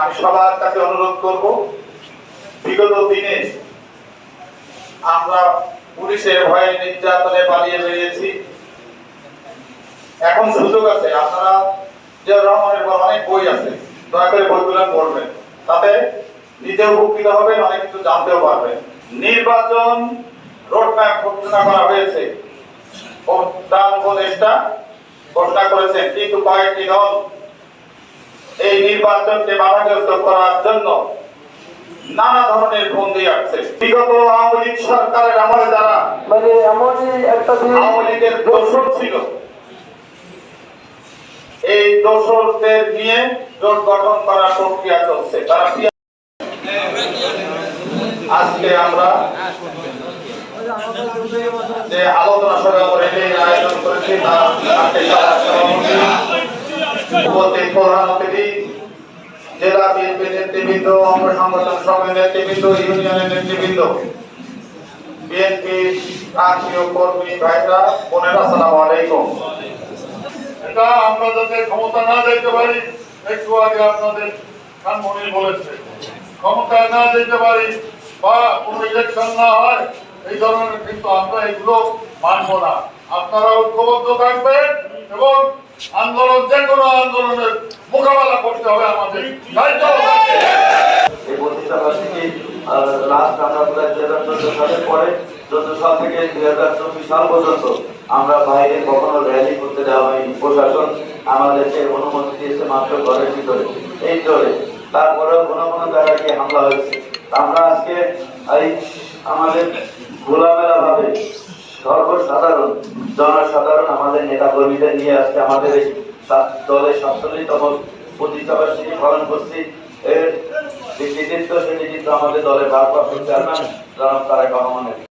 আমি সবার কাছে অনুরোধ করব, বিগত দিনে আমরা পুলিশের ভয়ে নির্যাতনে পালিয়ে বেরিয়েছি। এখন সুযোগ আছে, আপনারা রহমানের অনেক বই আছে, দয়া করে বইগুলো পড়বেন, তাতে নিজে উপকৃত হবেন, অনেক কিছু জানতেও পারবেন। নির্বাচন রোডম্যাপ ঘোষণা করা হয়েছে। প্রধান উপদেষ্টা ঘোষণা কিন্তু কয়েকটি দল এই নির্বাচনকে বাধাগ্রস্ত করার জন্য নানা ধরনের আসছে। বিগত আওয়ামী লীগ সরকারের আমলে যারা মানে এমনই একটা আওয়ামী লীগের দোষর ছিল এই দোষরদের নিয়ে জোট গঠন করার প্রক্রিয়া চলছে। তারা আজকে আমরা যে আলোচনা সভা করে আয়োজন করেছি তার জেলা বিএনপি নেতৃবৃন্দ অঙ্গ সংগঠন কর্মী ভাইরা বোনেরা, আসসালামু আলাইকুম। এটা আমরা যাতে ক্ষমতা না যেতে পারি আপনাদের বলেছে। ক্ষমতায় না যেতে পারি বা কোনো ইলেকশন না হয় এই ধরনের কিন্তু আমরা এগুলো মানব না। আপনারা ঐক্যবদ্ধ থাকবেন এবং আন্দোলন, যে কোনো আন্দোলনের মোকাবেলা করতে হবে আমাদের। দায়িত্ব। এই থেকে দুই হাজার আমরা বাইরে কখনো করতে প্রশাসন আমাদেরকে অনুমতি দিয়েছে মাত্র ঘরের ভিতরে, এই চলে তারপরেও কোনো কোনো জায়গায় গিয়ে হামলা হয়েছে। আমরা আজকে এই আমাদের খোলামেলা ভাবে সর্বসাধারণ, জনসাধারণ, আমাদের নেতা কর্মীদের নিয়ে আজকে আমাদের এই দলের সাতচল্লিশতম প্রতিষ্ঠা বার্ষিকী পালন করছি। এর যে কৃতিত্ব সে কৃতিত্ব আমাদের দলের ভারপ্রাপ্ত চেয়ারম্যান জনাব তারেক রহমানের।